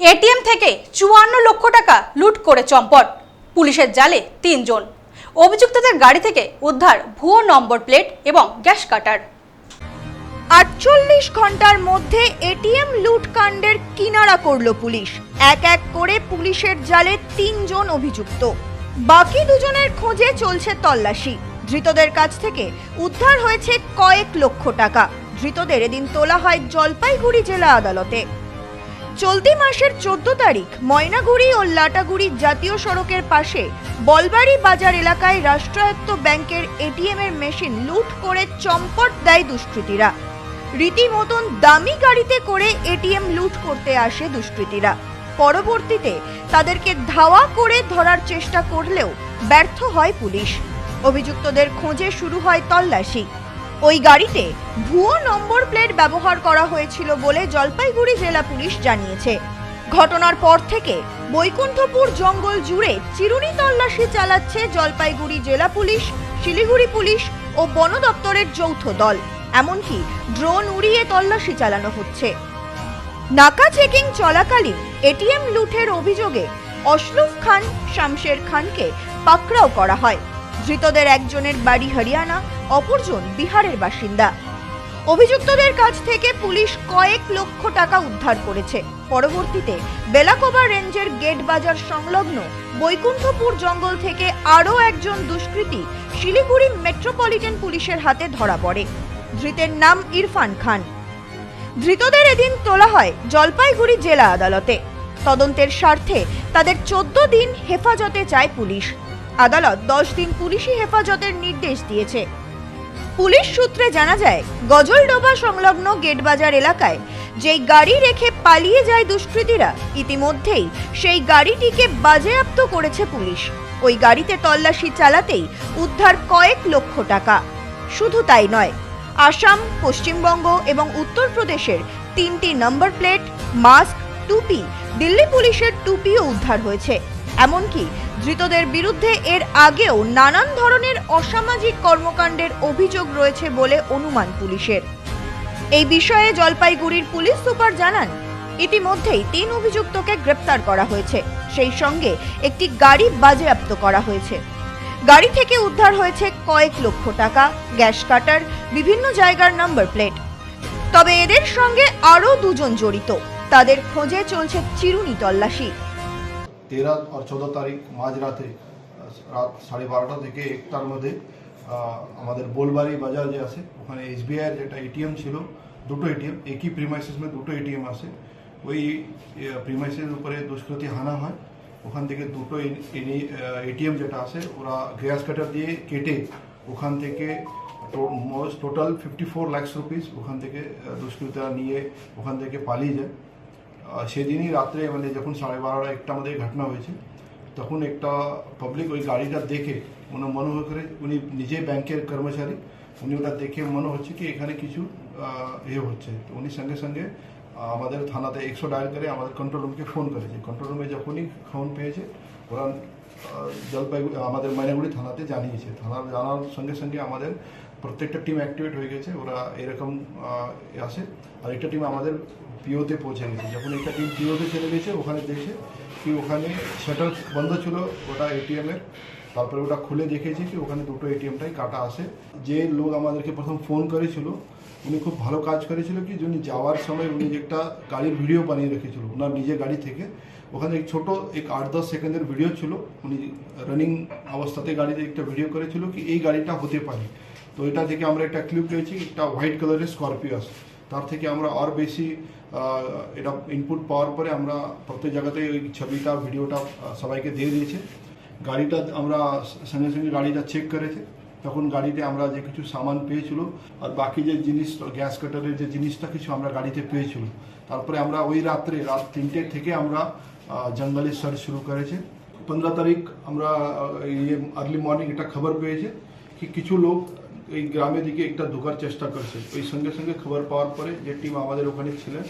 ATM থেকে চুয়ান্ন লক্ষ টাকা লুট করে চম্পট। পুলিশের জালে তিনজন। অভিযুক্তদের গাড়ি থেকে উদ্ধার ভুয়ো নম্বর প্লেট এবং গ্যাস কাটার। আটচল্লিশ ঘণ্টার মধ্যে এটিএম লুটকাণ্ডের কিনারা করল পুলিশ। এক এক করে পুলিশের জালে তিনজন অভিযুক্ত। বাকি দুজনের খোঁজে চলছে তল্লাশি। ধৃতদের কাছ থেকে উদ্ধার হয়েছে কয়েক লক্ষ টাকা। ধৃতদের এদিন তোলা হয় জলপাইগুড়ি জেলা আদালতে। চলতি মাসের চোদ্দ তারিখ ময়নাগুড়ি ও লাটাগুড়ি জাতীয় সড়কের পাশে বলবাড়ি বাজার এলাকায় রাষ্ট্রায়ত্ত ব্যাংকের এটিএম এর মেশিন লুট করে চম্পট দেয় দুষ্কৃতীরা। রীতিমতন দামি গাড়িতে করে এটিএম লুট করতে আসে দুষ্কৃতীরা। পরবর্তীতে তাদেরকে ধাওয়া করে ধরার চেষ্টা করলেও ব্যর্থ হয় পুলিশ। অভিযুক্তদের খোঁজে শুরু হয় তল্লাশি। ওই গাড়িতে ভুয়ো নম্বর প্লেট ব্যবহার করা হয়েছিল বলে জলপাইগুড়ি জেলা পুলিশ জানিয়েছে। ঘটনার পর থেকে বৈকুণ্ঠপুর জঙ্গল জুড়ে চিরুনি তল্লাশি চালাচ্ছে জলপাইগুড়ি জেলা পুলিশ, শিলিগুড়ি পুলিশ ও বন দপ্তরের যৌথ দল। এমনকি ড্রোন উড়িয়ে তল্লাশি চালানো হচ্ছে। নাকা চেকিং চলাকালীন এটিএম লুঠের অভিযোগে অশরুফ খান, শামশের খানকে পাকড়াও করা হয়। ধৃতদের একজনের বাড়ি হরিয়ানা, অপরজন বিহারের বাসিন্দা। অভিযুক্তদের কাছ থেকে পুলিশ কয়েক লক্ষ টাকা উদ্ধার করেছে। পরবর্তীতে বেলাকোবা রেঞ্জের গেট বাজার সংলগ্ন বৈকুণ্ঠপুর জঙ্গল থেকে আরও একজন দুষ্কৃতী শিলিগুড়ি মেট্রোপলিটন পুলিশের হাতে ধরা পড়ে। ধৃতের নাম ইরফান খান। ধৃতদের এদিন তোলা হয় জলপাইগুড়ি জেলা আদালতে। তদন্তের স্বার্থে তাদের চোদ্দ দিন হেফাজতে চায় পুলিশ। আদালত দশ দিন পুলিশি হেফাজতের নির্দেশ দিয়েছে। পুলিশ সূত্রে জানা যায়, গজলডোবা সংলগ্ন গেটবাজার এলাকায় যেই গাড়ি রেখে পালিয়ে যায় দুষ্কৃতীরা, ইতিমধ্যেই সেই গাড়িটিকে বাজেয়াপ্ত করেছে পুলিশ। ওই গাড়িতে তল্লাশি চালাতেই উদ্ধার কয়েক লক্ষ টাকা। শুধু তাই নয়, আসাম, পশ্চিমবঙ্গ এবং উত্তরপ্রদেশের তিনটি নম্বর প্লেট, মাস্ক, টুপি, দিল্লি পুলিশের টুপিও উদ্ধার হয়েছে। এমনকি ধৃতদের বিরুদ্ধে এর আগেও নানান ধরনের অসামাজিক কর্মকাণ্ডের অভিযোগ রয়েছে বলে অনুমান পুলিশের। এই বিষয়ে জলপাইগুড়ির পুলিশ সুপার জানান, ইতিমধ্যেই তিন অভিযুক্তকে গ্রেপ্তার করা হয়েছে। সেই সঙ্গে একটি গাড়ি বাজেয়াপ্ত করা হয়েছে। গাড়ি থেকে উদ্ধার হয়েছে কয়েক লক্ষ টাকা, গ্যাস কাটার বিভিন্ন জায়গার নাম্বার প্লেট। তবে এদের সঙ্গে আরও দুজন জড়িত। তাদের খোঁজে চলছে চিরুনি তল্লাশি। তেরো আর চোদ্দ তারিখ মাঝরাতে, রাত সাড়ে বারোটা থেকে একটার মধ্যে আমাদের বোলবাড়ি বাজার যে আছে, ওখানে এসবিআইয়ের যেটা এটিএম ছিল, দুটো এটিএম, একই প্রিমাইসিস মে দুটো এটিএম আছে ওই প্রিমাইসিস উপরে দুষ্কৃতি হানা হয়, ওখান থেকে দুটো এটিএম যেটা আছে ওরা গ্যাস কাটার দিয়ে কেটে ওখান থেকে total fifty four lakhs rupees ওখান থেকে দুষ্কৃতীরা নিয়ে ওখান থেকে পালিয়ে যায়। সেদিনই রাত্রে মানে যখন সাড়ে বারোটা একটা আমাদের ঘটনা হয়েছে, তখন একটা পাবলিক ওই গাড়িটা দেখে মনে মনে হয়ে করে উনি নিজে ব্যাংকের কর্মচারী, উনি ওটা দেখে মনে হচ্ছে কি এখানে কিছু ইয়ে হচ্ছে। তো উনি সঙ্গে সঙ্গে আমাদের থানাতে একশো ডায়াল করে আমাদের কন্ট্রোল রুমকে ফোন করেছে। কন্ট্রোল রুমে যখনই ফোন পেয়েছে ওরা জলপাইগুড়ি, আমাদের ময়নাগুড়ি থানাতে জানিয়েছে। থানার জানার সঙ্গে সঙ্গে আমাদের প্রত্যেকটা টিম অ্যাক্টিভেট হয়ে গেছে, ওরা এরকম আসে আর একটা টিম আমাদের পিওতে পৌঁছে গেছে। যখন একটা টিম পিওতে চলে গেছে, ওখানে দেখে কি ওখানে শাটার বন্ধ ছিল, ওটা এটিএমের তারপরে ওটা খুলে দেখেছি কি ওখানে দুটো এটিএমটাই কাটা আসে যে লোক আমাদেরকে প্রথম ফোন করেছিল উনি খুব ভালো কাজ করেছিল কি উনি যাওয়ার সময় উনি একটা গাড়ির ভিডিও বানিয়ে রেখেছিল, ওনার নিজের গাড়ি থেকে। ওখানে এক ছোট, এক আট দশ সেকেন্ডের ভিডিও ছিল। উনি রানিং অবস্থাতে গাড়িতে একটা ভিডিও করেছিল কি, এই গাড়িটা হতে পারে। তো এটা থেকে আমরা একটা ক্লিপ পেয়েছি, একটা হোয়াইট কালারের স্করপিও আছে তার থেকে আমরা আর বেশি এটা ইনপুট পাওয়ার পরে আমরা প্রত্যেক জায়গাতে ওই ছবিটা ভিডিওটা সবাইকে দিয়ে দিয়েছে। গাড়িটা আমরা সঙ্গে সঙ্গে গাড়িটা চেক করেছে। তখন গাড়িতে আমরা যে কিছু সামান পেয়েছিল আর বাকি যে জিনিস, গ্যাস কাটারের যে জিনিসটা কিছু আমরা গাড়িতে পেয়েছিল। তারপরে আমরা ওই রাত্রে, রাত তিনটে থেকে আমরা জঙ্গলে সার্চ শুরু করেছে। পনেরো তারিখ আমরা ইয়ে আর্লি মর্নিং একটা খবর পেয়েছে কি কিছু লোক এই গ্রামের দিকে একটা ঢোকার চেষ্টা করছে। ওই সঙ্গে সঙ্গে খবর পাওয়ার পরে যে টিম আমাদের ওখানে ছিলেন,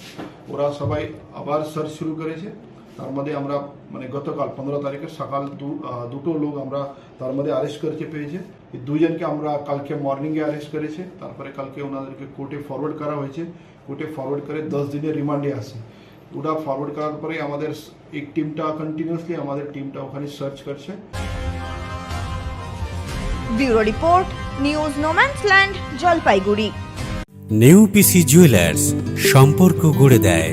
ওরা সবাই আবার সার্চ শুরু করেছে। তার মধ্যে আমরা মানে গতকাল পনেরো তারিখে সকাল দু দুটো লোক আমরা তার মধ্যে অ্যারেস্ট করেছে পেয়েছে। এই দুজনকে আমরা কালকে মর্নিংয়ে অ্যারেস্ট করেছে। তারপরে কালকে ওনাদেরকে কোর্টে ফরওয়ার্ড করা হয়েছে। কোর্টে ফরওয়ার্ড করে দশ দিনের রিমান্ডে আসে ওটা ফরওয়ার্ড করার পরে আমাদের এক টিমটা কন্টিনিউসলি আমাদের টিমটা ওখানে সার্চ করছে। Bureau report news no man's land Jalpaiguri. New PC jewellers সম্পর্ক গড়ে দেয়।